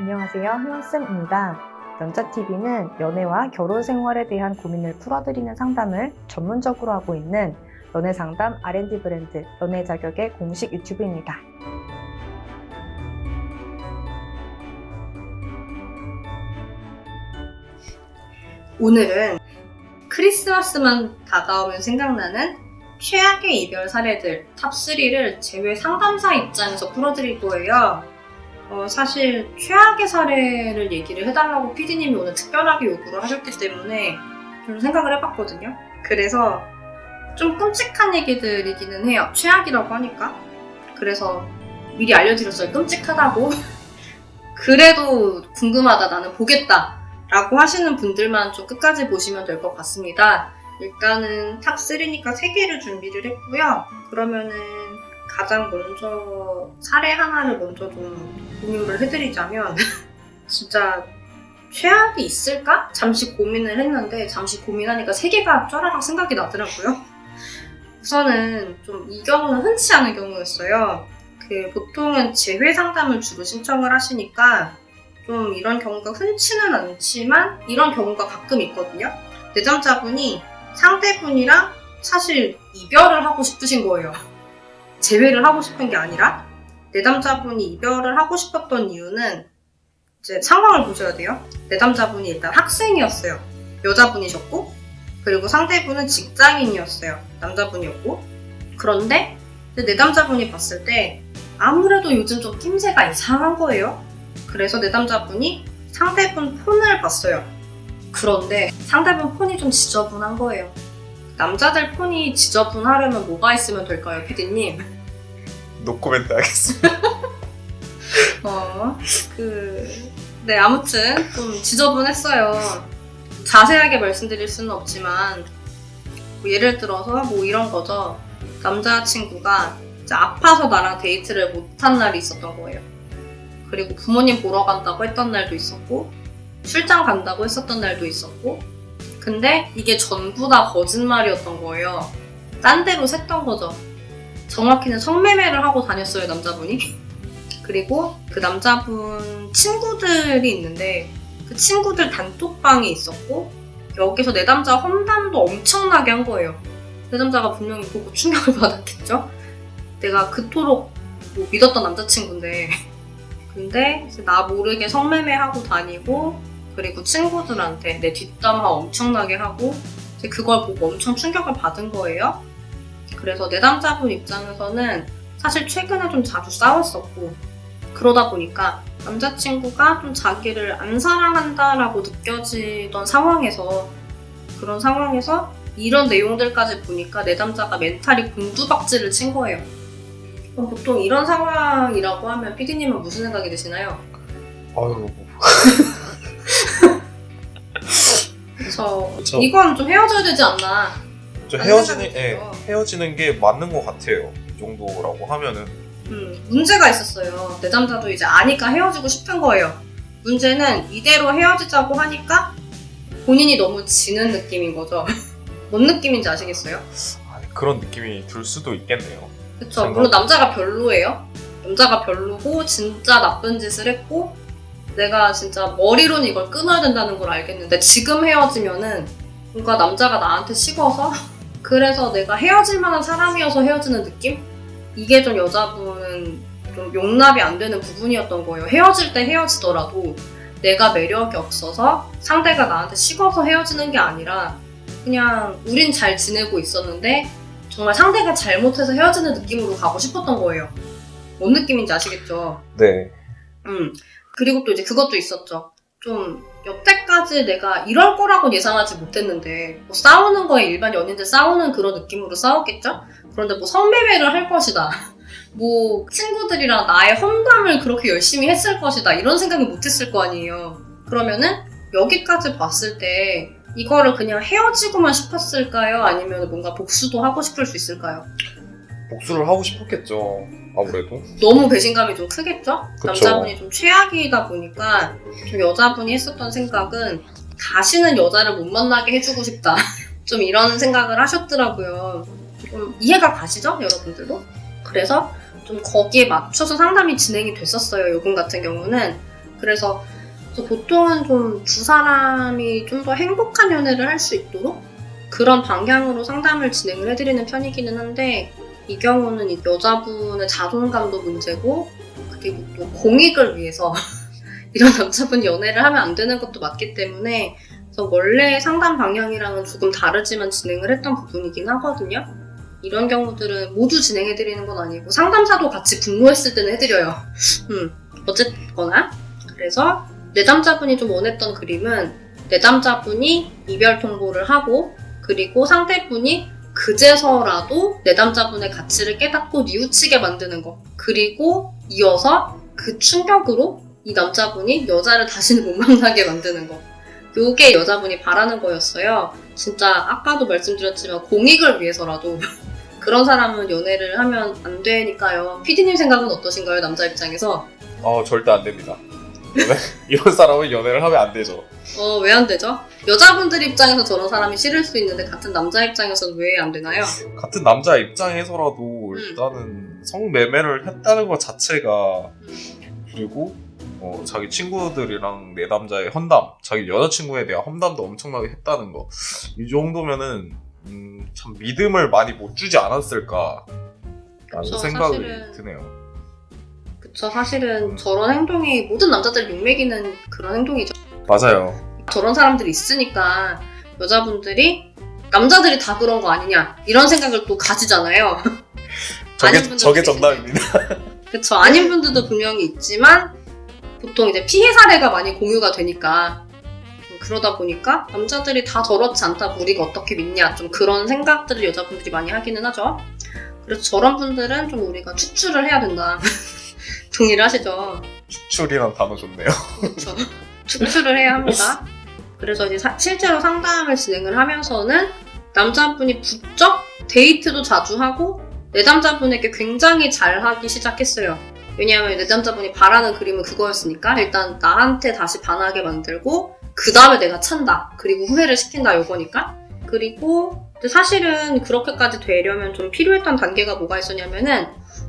안녕하세요. 효원쌤입니다. 연자TV는 연애와 결혼 생활에 대한 고민을 풀어드리는 상담을 전문적으로 하고 있는 연애 상담 R&D 브랜드 연애 자격의 공식 유튜브입니다. 오늘은 크리스마스만 다가오면 생각나는 최악의 이별 사례들 탑3를 제외 상담사 입장에서 풀어드릴 거예요. 어, 사실 최악의 사례를 얘기를 해달라고 PD님이 오늘 특별하게 요구를 하셨기 때문에 좀 생각을 해봤거든요. 그래서 좀 끔찍한 얘기들이기는 해요. 최악이라고 하니까. 그래서 미리 알려드렸어요. 끔찍하다고. 그래도 궁금하다. 나는 보겠다. 라고 하시는 분들만 좀 끝까지 보시면 될 것 같습니다. 일단은 탑3니까 3개를 준비를 했고요. 그러면은 가장 먼저 사례 하나를 먼저 좀 공유를 해드리자면 진짜 최악이 있을까? 잠시 고민을 했는데 잠시 고민하니까 3개가 쫘라락 생각이 나더라고요. 우선은 좀 이 경우는 흔치 않은 경우였어요. 그 보통은 재회 상담을 주로 신청을 하시니까 좀 이런 경우가 흔치는 않지만 이런 경우가 가끔 있거든요. 내담자분이 상대분이랑 사실 이별을 하고 싶으신 거예요. 재회를 하고 싶은 게 아니라 내담자분이 이별을 하고 싶었던 이유는 이제 상황을 보셔야 돼요. 내담자분이 일단 학생이었어요. 여자분이셨고 그리고 상대분은 직장인이었어요. 남자분이었고 그런데 내담자분이 봤을 때 아무래도 요즘 좀 낌새가 이상한 거예요. 그래서 내담자분이 상대분 폰을 봤어요. 그런데 상대분 폰이 좀 지저분한 거예요. 남자들 폰이 지저분하려면 뭐가 있으면 될까요, 피디님? 노코멘트 하겠습니다. 어, 그, 네, 아무튼 좀 지저분했어요. 자세하게 말씀드릴 수는 없지만, 뭐 예를 들어서 뭐 이런 거죠. 남자친구가 이제 아파서 나랑 데이트를 못한 날이 있었던 거예요. 그리고 부모님 보러 간다고 했던 날도 있었고, 출장 간다고 했었던 날도 있었고, 근데 이게 전부 다 거짓말이었던 거예요. 딴 데로 샜던 거죠. 정확히는 성매매를 하고 다녔어요, 남자분이. 그리고 그 남자분 친구들이 있는데 그 친구들 단톡방이 있었고 여기서 내 남자 험담도 엄청나게 한 거예요. 내 남자가 분명히 보고 충격을 받았겠죠? 내가 그토록 뭐 믿었던 남자친구인데 근데 나 모르게 성매매하고 다니고 그리고 친구들한테 내 뒷담화 엄청나게 하고 그걸 보고 엄청 충격을 받은 거예요. 그래서 내 남자분 입장에서는 사실 최근에 좀 자주 싸웠었고 그러다 보니까 남자친구가 좀 자기를 안 사랑한다라고 느껴지던 상황에서 그런 상황에서 이런 내용들까지 보니까 내 남자가 멘탈이 곤두박질을 친 거예요. 그럼 보통 이런 상황이라고 하면 피디님은 무슨 생각이 드시나요? 아유, 그래서 그쵸. 이건 좀 헤어져야 되지 않나. 저 라는 헤어지는, 생각이 예, 들어요. 헤어지는 게 맞는 것 같아요. 이 정도라고 하면은. 음, 문제가 있었어요. 내 남자도 이제 아니까 헤어지고 싶은 거예요. 문제는 이대로 헤어지자고 하니까 본인이 너무 지는 느낌인 거죠. 뭔 느낌인지 아시겠어요? 아, 그런 느낌이 들 수도 있겠네요. 그쵸. 생각- 물론 남자가 별로예요. 남자가 별로고 진짜 나쁜 짓을 했고 내가 진짜 머리로는 이걸 끊어야 된다는 걸 알겠는데 지금 헤어지면은 뭔가 남자가 나한테 식어서 그래서 내가 헤어질 만한 사람이어서 헤어지는 느낌? 이게 좀 여자분은 좀 용납이 안 되는 부분이었던 거예요. 헤어질 때 헤어지더라도 내가 매력이 없어서 상대가 나한테 식어서 헤어지는 게 아니라 그냥 우린 잘 지내고 있었는데 정말 상대가 잘못해서 헤어지는 느낌으로 가고 싶었던 거예요. 뭔 느낌인지 아시겠죠? 네. 음. 그리고 또 이제 그것도 있었죠. 좀 여태까지 내가 이럴 거라고 예상하지 못했는데 뭐 싸우는 거에 일반 연인들 싸우는 그런 느낌으로 싸웠겠죠? 그런데 뭐 성매매를 할 것이다. 뭐 친구들이랑 나의 험담을 그렇게 열심히 했을 것이다. 이런 생각을 못했을 거 아니에요. 그러면은 여기까지 봤을 때 이거를 그냥 헤어지고만 싶었을까요? 아니면 뭔가 복수도 하고 싶을 수 있을까요? 복수를 하고 싶었겠죠. 아무래도. 너무 배신감이 좀 크겠죠? 그쵸. 남자분이 좀 최악이다 보니까 좀 여자분이 했었던 생각은 다시는 여자를 못 만나게 해주고 싶다. 좀 이런 생각을 하셨더라고요. 좀 이해가 가시죠? 여러분들도? 그래서 좀 거기에 맞춰서 상담이 진행이 됐었어요. 요금 같은 경우는. 그래서, 그래서 보통은 좀 두 사람이 좀 더 행복한 연애를 할 수 있도록 그런 방향으로 상담을 진행을 해드리는 편이기는 한데 이 경우는 이 여자분의 자존감도 문제고 그리고 또 공익을 위해서 이런 남자분 연애를 하면 안 되는 것도 맞기 때문에 그래서 원래 상담 방향이랑은 조금 다르지만 진행을 했던 부분이긴 하거든요. 이런 경우들은 모두 진행해드리는 건 아니고 상담사도 같이 분노했을 때는 해드려요. 음, 어쨌거나 그래서 내담자분이 좀 원했던 그림은 내담자분이 이별 통보를 하고 그리고 상대분이 그제서라도 내담자분의 가치를 깨닫고 뉘우치게 만드는 거. 그리고 이어서 그 충격으로 이 남자분이 여자를 다시는 못 만나게 만드는 거. 요게 여자분이 바라는 거였어요. 진짜 아까도 말씀드렸지만 공익을 위해서라도 그런 사람은 연애를 하면 안 되니까요. 피디님 생각은 어떠신가요? 남자 입장에서? 아 절대 안 됩니다. 연애, 이런 사람은 연애를 하면 안 되죠. 어, 왜 안 되죠? 여자분들 입장에서 저런 사람이 싫을 수 있는데 같은 남자 입장에서는 왜 안 되나요? 같은 남자 입장에서라도 음. 일단은 성매매를 했다는 것 자체가 음, 그리고 어, 자기 친구들이랑 내 남자의 헌담, 자기 여자친구에 대한 험담도 엄청나게 했다는 거. 이 정도면은 음, 참 믿음을 많이 못 주지 않았을까 라는 그쵸, 생각이 사실은 드네요. 그쵸. 사실은 저런 행동이 모든 남자들 욕먹이는 그런 행동이죠. 맞아요. 저런 사람들이 있으니까 여자분들이 남자들이 다 그런 거 아니냐 이런 생각을 또 가지잖아요. 저게, 저게. 정답입니다. 그쵸. 아닌 분들도 분명히 있지만 보통 이제 피해 사례가 많이 공유가 되니까 음, 그러다 보니까 남자들이 다 저렇지 않다고 우리가 어떻게 믿냐 좀 그런 생각들을 여자분들이 많이 하기는 하죠. 그래서 저런 분들은 좀 우리가 추출을 해야 된다. 동의를 하시죠. 추출이란 단어 좋네요. 그렇죠. 추출을 해야 합니다. 그래서 이제 사- 실제로 상담을 진행을 하면서는 남자분이 부쩍 데이트도 자주 하고 내담자분에게 굉장히 잘하기 시작했어요. 왜냐하면 내담자분이 바라는 그림은 그거였으니까 일단 나한테 다시 반하게 만들고 그 다음에 내가 찬다. 그리고 후회를 시킨다 요거니까. 그리고 근데 사실은 그렇게까지 되려면 좀 필요했던 단계가 뭐가 있었냐면은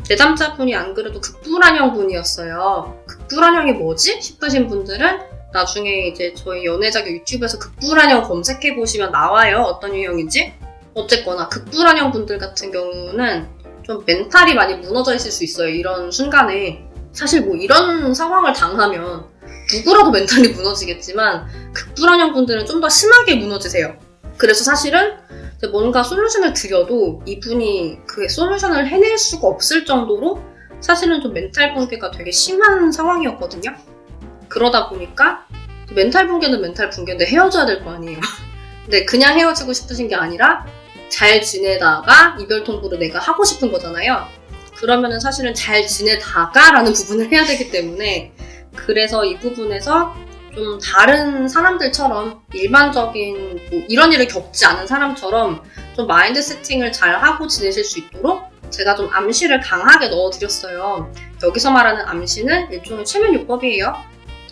내담자분이 안 그래도 극불안형 분이었어요. 극불안형이 뭐지? 싶으신 분들은 나중에 이제 저희 연애자격 유튜브에서 극불안형 검색해 보시면 나와요. 어떤 유형인지. 어쨌거나 극불안형 분들 같은 경우는 좀 멘탈이 많이 무너져 있을 수 있어요. 이런 순간에. 사실 뭐 이런 상황을 당하면 누구라도 멘탈이 무너지겠지만 극불안형 분들은 좀 더 심하게 무너지세요. 그래서 사실은 뭔가 솔루션을 드려도 이분이 그 솔루션을 해낼 수가 없을 정도로 사실은 좀 멘탈 붕괴가 되게 심한 상황이었거든요. 그러다 보니까 멘탈 붕괴는 멘탈 붕괴인데 헤어져야 될 거 아니에요. 근데 그냥 헤어지고 싶으신 게 아니라 잘 지내다가 이별 통보를 내가 하고 싶은 거잖아요. 그러면은 사실은 잘 지내다가라는 부분을 해야 되기 때문에 그래서 이 부분에서 좀 다른 사람들처럼 일반적인 뭐 이런 일을 겪지 않은 사람처럼 좀 마인드 세팅을 잘 하고 지내실 수 있도록 제가 좀 암시를 강하게 넣어드렸어요. 여기서 말하는 암시는 일종의 최면 요법이에요.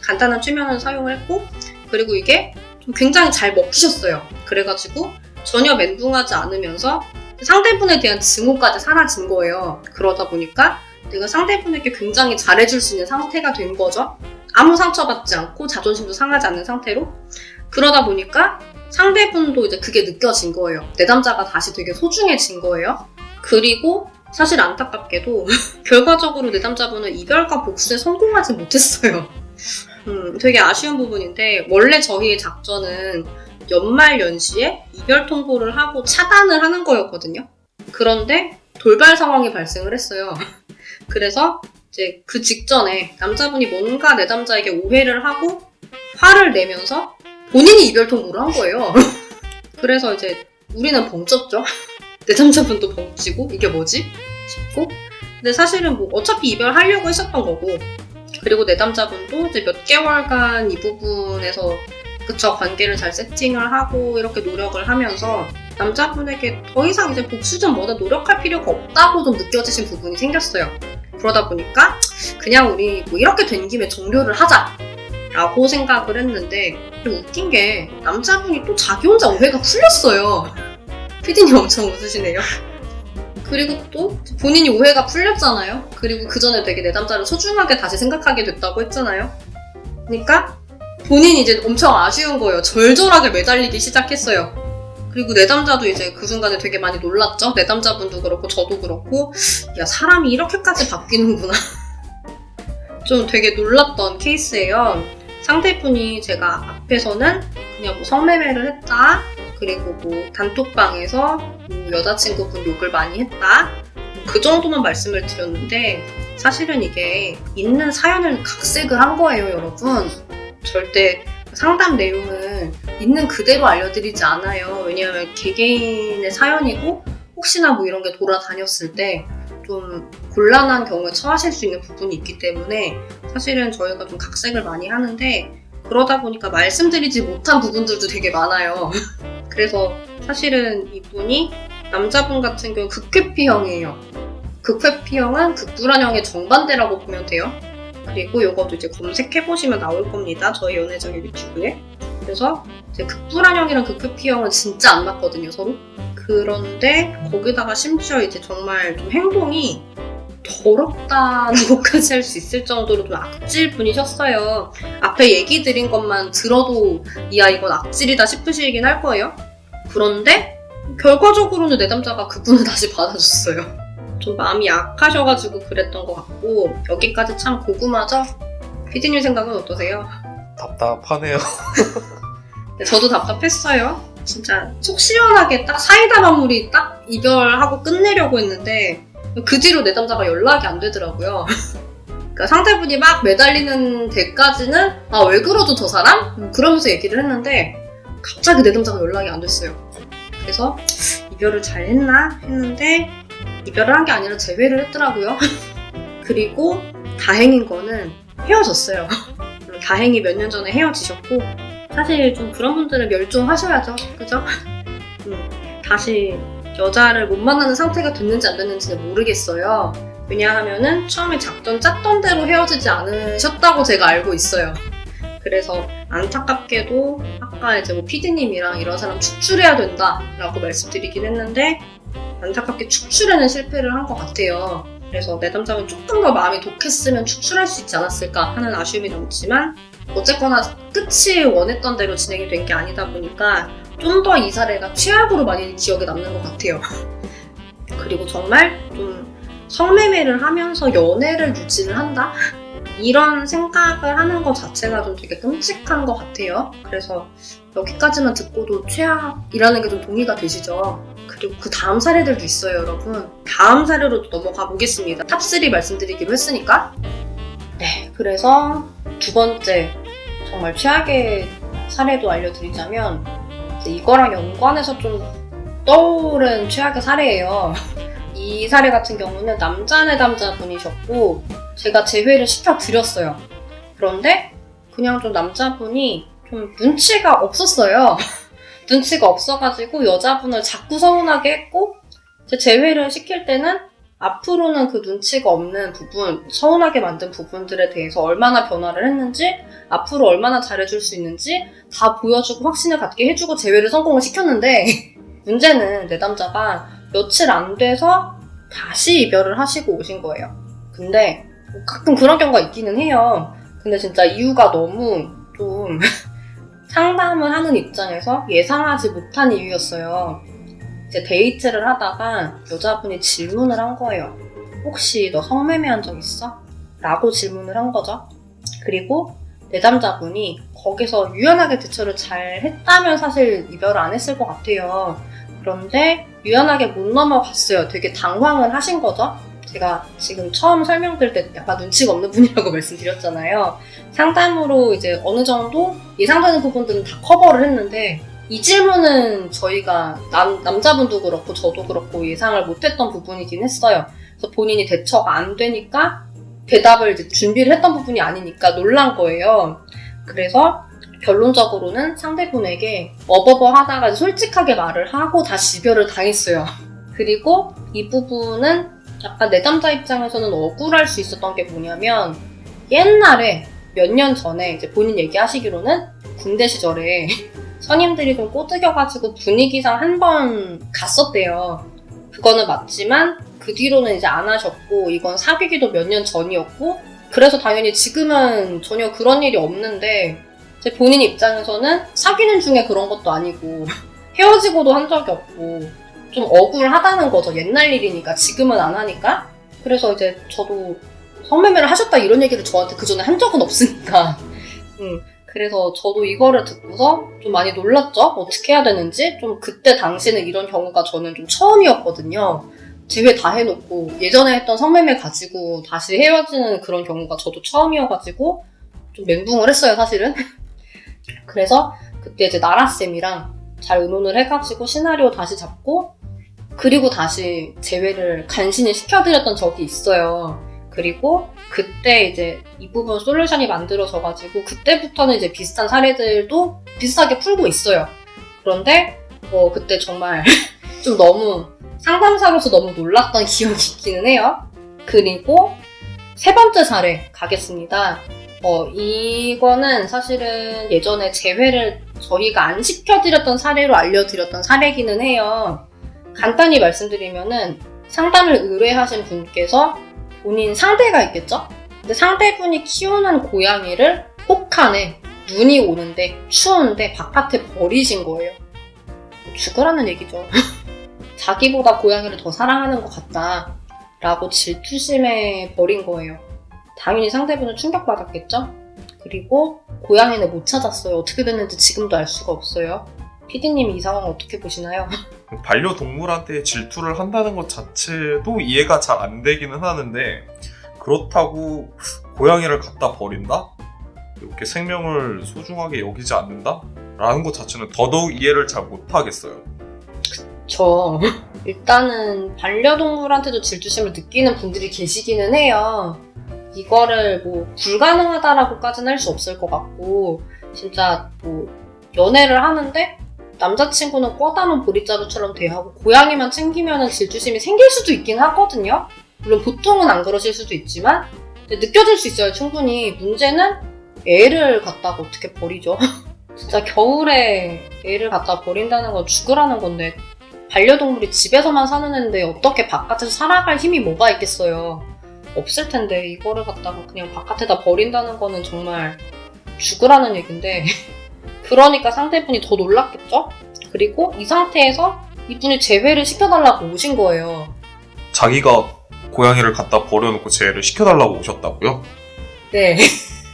간단한 최면을 사용을 했고 그리고 이게 좀 굉장히 잘 먹히셨어요. 그래가지고 전혀 멘붕하지 않으면서 상대분에 대한 증오까지 사라진 거예요. 그러다 보니까 내가 상대분에게 굉장히 잘해줄 수 있는 상태가 된 거죠. 아무 상처받지 않고 자존심도 상하지 않는 상태로 그러다 보니까 상대분도 이제 그게 느껴진 거예요. 내 남자가 다시 되게 소중해진 거예요. 그리고 사실 안타깝게도 결과적으로 내 남자분은 이별과 복수에 성공하지 못했어요. 음, 되게 아쉬운 부분인데 원래 저희의 작전은 연말 연시에 이별 통보를 하고 차단을 하는 거였거든요. 그런데 돌발 상황이 발생을 했어요. 그래서 이제 그 직전에 남자분이 뭔가 내 남자에게 오해를 하고 화를 내면서 본인이 이별 통보를 한 거예요. 그래서 이제 우리는 벙쪘죠. 내 남자분도 벙찌고 이게 뭐지? 싶고 근데 사실은 뭐 어차피 이별하려고 했었던 거고 그리고 내 남자분도 이제 몇 개월간 이 부분에서 그쵸 관계를 잘 세팅을 하고 이렇게 노력을 하면서 남자분에게 더 이상 이제 복수전 뭐다 노력할 필요가 없다고 좀 느껴지신 부분이 생겼어요. 그러다 보니까 그냥 우리 뭐 이렇게 된 김에 종료를 하자 라고 생각을 했는데 좀 웃긴 게 남자분이 또 자기 혼자 오해가 풀렸어요. 피디님 엄청 웃으시네요. 그리고 또 본인이 오해가 풀렸잖아요. 그리고 그 전에 되게 내 남자를 소중하게 다시 생각하게 됐다고 했잖아요. 그러니까 본인이 이제 엄청 아쉬운 거예요. 절절하게 매달리기 시작했어요. 그리고 내담자도 이제 그 순간에 되게 많이 놀랐죠. 내담자분도 그렇고 저도 그렇고 야 사람이 이렇게까지 바뀌는구나. 좀 되게 놀랐던 케이스예요. 상대분이 제가 앞에서는 그냥 뭐 성매매를 했다. 그리고 뭐 단톡방에서 뭐 여자친구분 욕을 많이 했다. 그 정도만 말씀을 드렸는데 사실은 이게 있는 사연을 각색을 한 거예요, 여러분. 절대 상담 내용 은 있는 그대로 알려드리지 않아요. 왜냐하면 개개인의 사연이고 혹시나 뭐 이런 게 돌아다녔을 때 좀 곤란한 경우에 처하실 수 있는 부분이 있기 때문에 사실은 저희가 좀 각색을 많이 하는데 그러다 보니까 말씀드리지 못한 부분들도 되게 많아요. 그래서 사실은 이분이 남자분 같은 경우 극회피형이에요. 극회피형은 극불안형의 정반대라고 보면 돼요. 그리고 이것도 이제 검색해보시면 나올 겁니다. 저희 연애적인 유튜브에. 그래서 이제 극불안형이랑 극회피형은 진짜 안 맞거든요, 서로. 그런데 거기다가 심지어 이제 정말 좀 행동이 더럽다는 것까지 할 수 있을 정도로 좀 악질 분이셨어요. 앞에 얘기 드린 것만 들어도 이야 이건 악질이다 싶으시긴 할 거예요. 그런데 결과적으로는 내담자가 그분을 다시 받아줬어요. 좀 마음이 약하셔가지고 그랬던 것 같고 여기까지 참 궁금하죠? 피디님 생각은 어떠세요? 답답하네요. 네, 저도 답답했어요. 진짜 속 시원하게 딱 사이다 마무리 딱 이별하고 끝내려고 했는데 그 뒤로 내담자가 연락이 안 되더라고요. 그러니까 상대분이 막 매달리는 데까지는 아 왜 그러죠 저 사람? 음, 그러면서 얘기를 했는데 갑자기 내담자가 연락이 안 됐어요. 그래서 이별을 잘 했나 했는데 이별을 한 게 아니라 재회를 했더라고요. 그리고 다행인 거는 헤어졌어요. 다행히 몇 년 전에 헤어지셨고 사실 좀 그런 분들은 멸종하셔야죠. 그죠? 음, 다시 여자를 못 만나는 상태가 됐는지 안 됐는지는 모르겠어요. 왜냐하면은 처음에 작전 짰던 대로 헤어지지 않으셨다고 제가 알고 있어요. 그래서 안타깝게도 아까 이제 뭐 피디님이랑 이런 사람 축출해야 된다라고 말씀드리긴 했는데 안타깝게 축출에는 실패를 한 것 같아요. 그래서 내담자는 조금 더 마음이 독했으면 축출할 수 있지 않았을까 하는 아쉬움이 남지만 어쨌거나 끝이 원했던 대로 진행이 된 게 아니다 보니까 좀 더 이 사례가 최악으로 많이 기억에 남는 것 같아요. 그리고 정말 좀 성매매를 하면서 연애를 유지를 한다? 이런 생각을 하는 것 자체가 좀 되게 끔찍한 것 같아요. 그래서 여기까지만 듣고도 최악이라는 게 좀 동의가 되시죠? 그리고 그 다음 사례들도 있어요, 여러분. 다음 사례로 넘어가 보겠습니다. 탑3 말씀드리기로 했으니까. 네, 그래서 두 번째 정말 최악의 사례도 알려드리자면 이거랑 연관해서 좀 떠오른 최악의 사례예요. 이 사례 같은 경우는 남자 내담자 분이셨고 제가 재회를 시켜드렸어요. 그런데 그냥 좀 남자분이 좀 눈치가 없었어요. 눈치가 없어가지고 여자분을 자꾸 서운하게 했고 제 재회를 시킬 때는 앞으로는 그 눈치가 없는 부분, 서운하게 만든 부분들에 대해서 얼마나 변화를 했는지, 앞으로 얼마나 잘해줄 수 있는지 다 보여주고 확신을 갖게 해주고 재회를 성공을 시켰는데, 문제는 내 남자가 며칠 안 돼서 다시 이별을 하시고 오신 거예요. 근데 뭐 가끔 그런 경우가 있기는 해요. 근데 진짜 이유가 너무 좀 상담을 하는 입장에서 예상하지 못한 이유였어요. 이제 데이트를 하다가 여자분이 질문을 한 거예요. 혹시 너 성매매한 적 있어? 라고 질문을 한 거죠. 그리고 내담자분이 거기서 유연하게 대처를 잘 했다면 사실 이별을 안 했을 것 같아요. 그런데 유연하게 못 넘어갔어요. 되게 당황을 하신 거죠. 제가 지금 처음 설명드릴 때 약간 눈치가 없는 분이라고 말씀드렸잖아요. 상담으로 이제 어느 정도 예상되는 부분들은 다 커버를 했는데 이 질문은 저희가 남, 남자분도 그렇고 저도 그렇고 예상을 못했던 부분이긴 했어요. 그래서 본인이 대처가 안 되니까 대답을 이제 준비를 했던 부분이 아니니까 놀란 거예요. 그래서 결론적으로는 상대분에게 어버버 하다가 솔직하게 말을 하고 다시 이별을 당했어요. 그리고 이 부분은 약간 내담자 입장에서는 억울할 수 있었던 게 뭐냐면 옛날에 몇 년 전에 이제 본인 얘기하시기로는 군대 시절에 선임들이 좀 꼬드겨가지고 분위기상 한 번 갔었대요. 그거는 맞지만 그 뒤로는 이제 안 하셨고 이건 사귀기도 몇 년 전이었고 그래서 당연히 지금은 전혀 그런 일이 없는데 제 본인 입장에서는 사귀는 중에 그런 것도 아니고 헤어지고도 한 적이 없고 좀 억울하다는 거죠. 옛날 일이니까 지금은 안 하니까. 그래서 이제 저도 성매매를 하셨다 이런 얘기를 저한테 그 전에 한 적은 없으니까. 음, 그래서 저도 이거를 듣고서 좀 많이 놀랐죠. 어떻게 해야 되는지. 좀 그때 당시는 이런 경우가 저는 좀 처음이었거든요. 제외 다 해놓고 예전에 했던 성매매 가지고 다시 헤어지는 그런 경우가 저도 처음이어가지고 좀 멘붕을 했어요, 사실은. 그래서 그때 이제 나라쌤이랑 잘 의논을 해가지고 시나리오 다시 잡고 그리고 다시 재회를 간신히 시켜드렸던 적이 있어요. 그리고 그때 이제 이 부분 솔루션이 만들어져가지고 그때부터는 이제 비슷한 사례들도 비슷하게 풀고 있어요. 그런데 어 그때 정말 좀 너무 상담사로서 너무 놀랐던 기억이 있기는 해요. 그리고 세 번째 사례 가겠습니다. 어, 이거는 사실은 예전에 재회를 저희가 안 시켜드렸던 사례로 알려드렸던 사례기는 해요. 간단히 말씀드리면은 상담을 의뢰하신 분께서 본인 상대가 있겠죠? 근데 상대분이 키우는 고양이를 혹한에 눈이 오는데 추운데 바깥에 버리신 거예요. 죽으라는 얘기죠. 자기보다 고양이를 더 사랑하는 것 같다. 라고 질투심에 버린 거예요. 당연히 상대분은 충격받았겠죠? 그리고 고양이는 못 찾았어요. 어떻게 됐는지 지금도 알 수가 없어요. 피디님이 이 상황 어떻게 보시나요? 반려동물한테 질투를 한다는 것 자체도 이해가 잘 안 되기는 하는데 그렇다고 고양이를 갖다 버린다? 이렇게 생명을 소중하게 여기지 않는다? 라는 것 자체는 더더욱 이해를 잘 못하겠어요. 저 일단은 반려동물한테도 질투심을 느끼는 분들이 계시기는 해요. 이거를 뭐 불가능하다라고까지는 할 수 없을 것 같고 진짜 뭐 연애를 하는데 남자친구는 꿔다놓은 보리자루처럼 대하고 고양이만 챙기면 질투심이 생길 수도 있긴 하거든요. 물론 보통은 안 그러실 수도 있지만 느껴질 수 있어요 충분히. 문제는 애를 갖다가 어떻게 버리죠? 진짜 겨울에 애를 갖다 버린다는 건 죽으라는 건데 반려동물이 집에서만 사는 애인데 어떻게 바깥에서 살아갈 힘이 뭐가 있겠어요. 없을 텐데 이거를 갖다가 그냥 바깥에다 버린다는 거는 정말 죽으라는 얘긴데 그러니까 상대분이 더 놀랐겠죠? 그리고 이 상태에서 이분이 재회를 시켜달라고 오신 거예요. 자기가 고양이를 갖다 버려놓고 재해를 시켜달라고 오셨다고요? 네.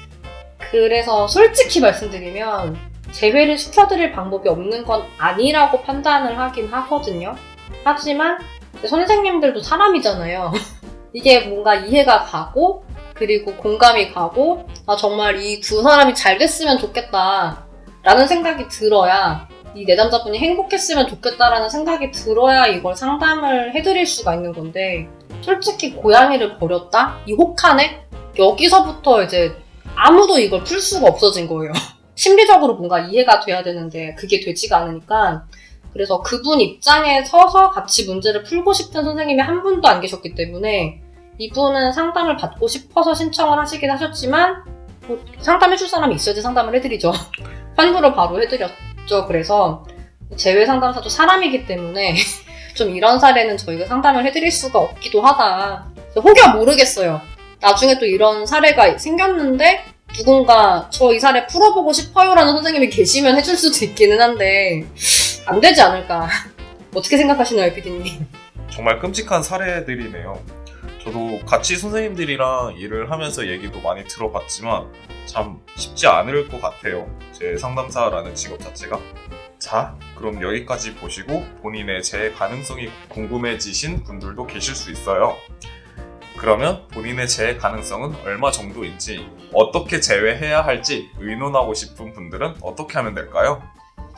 그래서 솔직히 말씀드리면 재회를 시켜드릴 방법이 없는 건 아니라고 판단을 하긴 하거든요. 하지만 선생님들도 사람이잖아요. 이게 뭔가 이해가 가고 그리고 공감이 가고 아 정말 이 두 사람이 잘 됐으면 좋겠다 라는 생각이 들어야 이 내담자분이 행복했으면 좋겠다라는 생각이 들어야 이걸 상담을 해드릴 수가 있는 건데 솔직히 고양이를 버렸다? 이 혹한에 여기서부터 이제 아무도 이걸 풀 수가 없어진 거예요. 심리적으로 뭔가 이해가 돼야 되는데 그게 되지가 않으니까 그래서 그분 입장에 서서 같이 문제를 풀고 싶은 선생님이 한 분도 안 계셨기 때문에 이분은 상담을 받고 싶어서 신청을 하시긴 하셨지만 뭐 상담해줄 사람이 있어야지 상담을 해드리죠. 환불을 바로 해드렸죠. 그래서 재외 상담사도 사람이기 때문에 좀 이런 사례는 저희가 상담을 해드릴 수가 없기도 하다. 혹여 모르겠어요. 나중에 또 이런 사례가 생겼는데 누군가 저 이 사례 풀어보고 싶어요라는 선생님이 계시면 해줄 수도 있기는 한데 안 되지 않을까. 어떻게 생각하시나요, 피디님? 정말 끔찍한 사례들이네요. 저도 같이 선생님들이랑 일을 하면서 얘기도 많이 들어봤지만 참 쉽지 않을 것 같아요. 제 상담사라는 직업 자체가. 자, 그럼 여기까지 보시고 본인의 재해 가능성이 궁금해지신 분들도 계실 수 있어요. 그러면 본인의 재해 가능성은 얼마 정도인지, 어떻게 제외해야 할지 의논하고 싶은 분들은 어떻게 하면 될까요?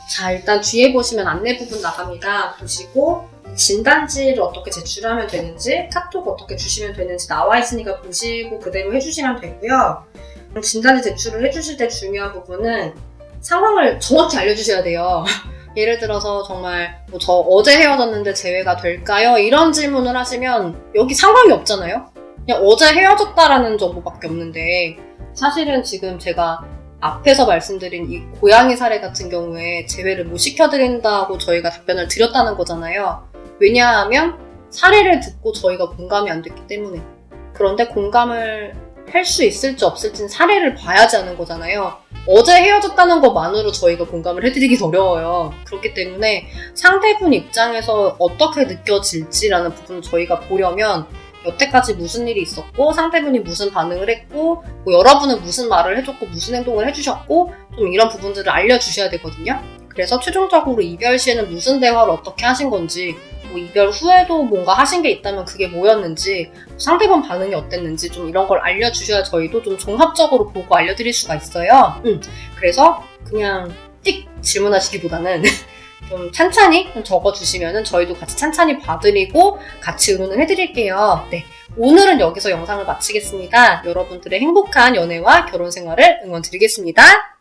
자, 일단 뒤에 보시면 안내 부분 나갑니다. 보시고 진단지를 어떻게 제출하면 되는지, 카톡 어떻게 주시면 되는지 나와 있으니까 보시고 그대로 해주시면 되고요. 진단지 제출을 해주실 때 중요한 부분은 상황을 정확히 알려주셔야 돼요. 예를 들어서 정말 뭐 저 어제 헤어졌는데 재회가 될까요? 이런 질문을 하시면 여기 상황이 없잖아요. 그냥 어제 헤어졌다라는 정보밖에 없는데 사실은 지금 제가 앞에서 말씀드린 이 고양이 사례 같은 경우에 재회를 못 시켜드린다고 저희가 답변을 드렸다는 거잖아요. 왜냐하면 사례를 듣고 저희가 공감이 안 됐기 때문에. 그런데 공감을 할 수 있을지 없을지는 사례를 봐야지 하는 거잖아요. 어제 헤어졌다는 것만으로 저희가 공감을 해드리기 어려워요. 그렇기 때문에 상대분 입장에서 어떻게 느껴질지라는 부분을 저희가 보려면 여태까지 무슨 일이 있었고 상대분이 무슨 반응을 했고 뭐 여러분은 무슨 말을 해줬고 무슨 행동을 해주셨고 좀 이런 부분들을 알려주셔야 되거든요. 그래서 최종적으로 이별 시에는 무슨 대화를 어떻게 하신 건지 뭐 이별 후에도 뭔가 하신 게 있다면 그게 뭐였는지 상대방 반응이 어땠는지 좀 이런 걸 알려주셔야 저희도 좀 종합적으로 보고 알려드릴 수가 있어요. 음, 그래서 그냥 띡 질문하시기보다는 좀 찬찬히 좀 적어주시면은 저희도 같이 찬찬히 봐드리고 같이 의논을 해드릴게요. 네. 오늘은 여기서 영상을 마치겠습니다. 여러분들의 행복한 연애와 결혼 생활을 응원드리겠습니다.